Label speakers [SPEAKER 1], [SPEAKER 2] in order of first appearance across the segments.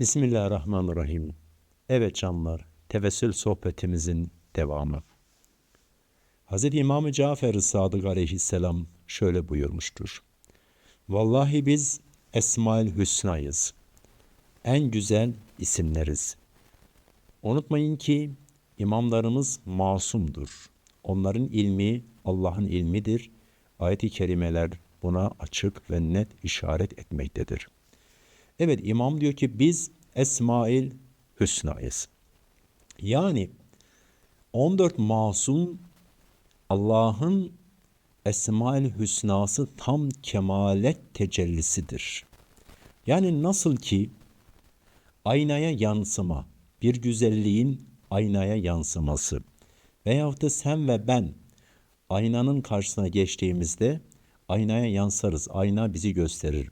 [SPEAKER 1] Bismillahirrahmanirrahim. Evet canlar, tevessül sohbetimizin devamı. Hz. İmam-ı Cafer-i Sadık aleyhisselam şöyle buyurmuştur. Vallahi biz Esmaül Hüsna'yız. En güzel isimleriz. Unutmayın ki imamlarımız masumdur. Onların ilmi Allah'ın ilmidir. Ayet-i kerimeler buna açık ve net işaret etmektedir. Evet imam diyor ki biz Esmail Hüsna'yız. Yani 14 masum Allah'ın Esmail Hüsnası tam kemalet tecellisidir. Yani nasıl ki aynaya yansıma, bir güzelliğin aynaya yansıması veyahut da sen ve ben aynanın karşısına geçtiğimizde aynaya yansarız. Ayna bizi gösterir.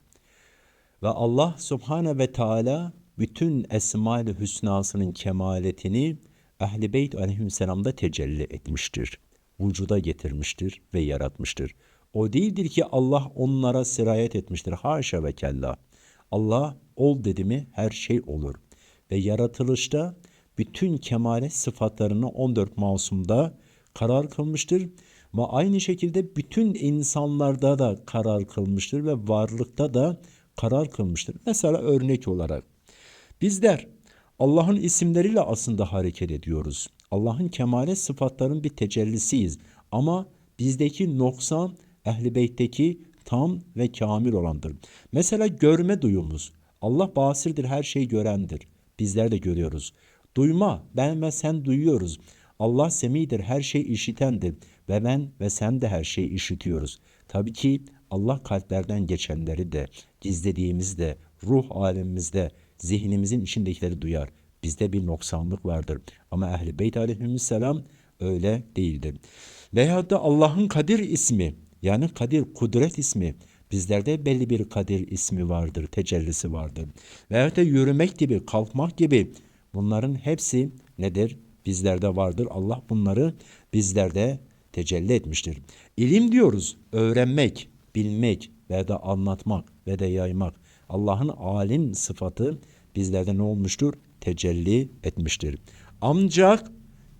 [SPEAKER 1] Ve Allah Subhane ve Teala bütün Esma-i Hüsnasının kemaletini Ehl-i Beyt aleyhisselamda tecelli etmiştir. Vücuda getirmiştir ve yaratmıştır. O değildir ki Allah onlara sirayet etmiştir. Haşa ve kella. Allah ol dedi mi her şey olur. Ve yaratılışta bütün kemalet sıfatlarını 14 masumda karar kılmıştır. Ve aynı şekilde bütün insanlarda da karar kılmıştır ve varlıkta da karar kılmıştır. Mesela örnek olarak bizler Allah'ın isimleriyle aslında hareket ediyoruz. Allah'ın kemale sıfatların bir tecellisiyiz. Ama bizdeki noksan Ehl-i Beyt'teki tam ve kamil olandır. Mesela görme duyumuz. Allah basirdir, her şeyi görendir. Bizler de görüyoruz. Duyma, ben ve sen duyuyoruz. Allah semidir, her şey işitendir. Ve ben ve sen de her şeyi işitiyoruz. Tabii ki Allah kalplerden geçenleri de, gizlediğimiz de, ruh alemimizde, zihnimizin içindekileri duyar. Bizde bir noksanlık vardır. Ama Ehl-i Beyt aleyhisselam öyle değildir. Veyahut da Allah'ın Kadir ismi, yani Kadir kudret ismi, bizlerde belli bir Kadir ismi vardır, tecellisi vardır. Veyahut da yürümek gibi, kalkmak gibi bunların hepsi nedir? Bizlerde vardır. Allah bunları bizlerde tecelli etmiştir. İlim diyoruz, öğrenmek, bilmek ve de anlatmak ve de yaymak. Allah'ın alim sıfatı bizlerde ne olmuştur? Tecelli etmiştir. Ancak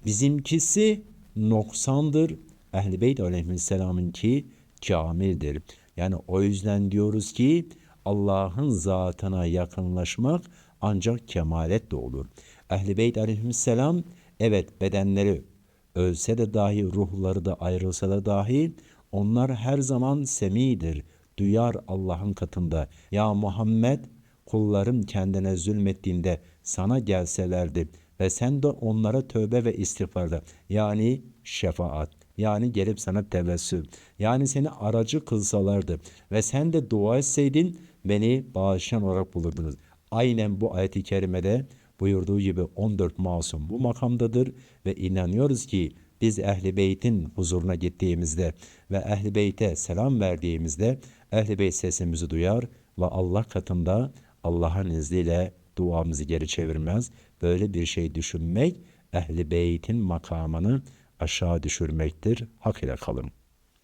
[SPEAKER 1] bizimkisi noksandır. Ehl-i Beyt aleyhisselamınki kamildir. Yani o yüzden diyoruz ki Allah'ın zatına yakınlaşmak ancak kemalet de olur. Ehl-i Beyt aleyhisselam evet bedenleri ölse de dahi ruhları da ayrılsa da dahi onlar her zaman semidir, duyar Allah'ın katında. Ya Muhammed kullarım kendine zulmettiğinde sana gelselerdi ve sen de onlara tövbe ve istiğfarda yani şefaat yani gelip sana tevessül yani seni aracı kılsalardı ve sen de dua etseydin beni bağışlayan olarak bulurdunuz. Aynen bu ayet-i kerimede buyurduğu gibi 14 masum bu makamdadır ve inanıyoruz ki biz Ehli Beyt'in huzuruna gittiğimizde ve Ehli Beyt'e selam verdiğimizde Ehli Beyt sesimizi duyar ve Allah katında Allah'ın izniyle duamızı geri çevirmez. Böyle bir şey düşünmek Ehli Beyt'in makamını aşağı düşürmektir. Hak ile kalın.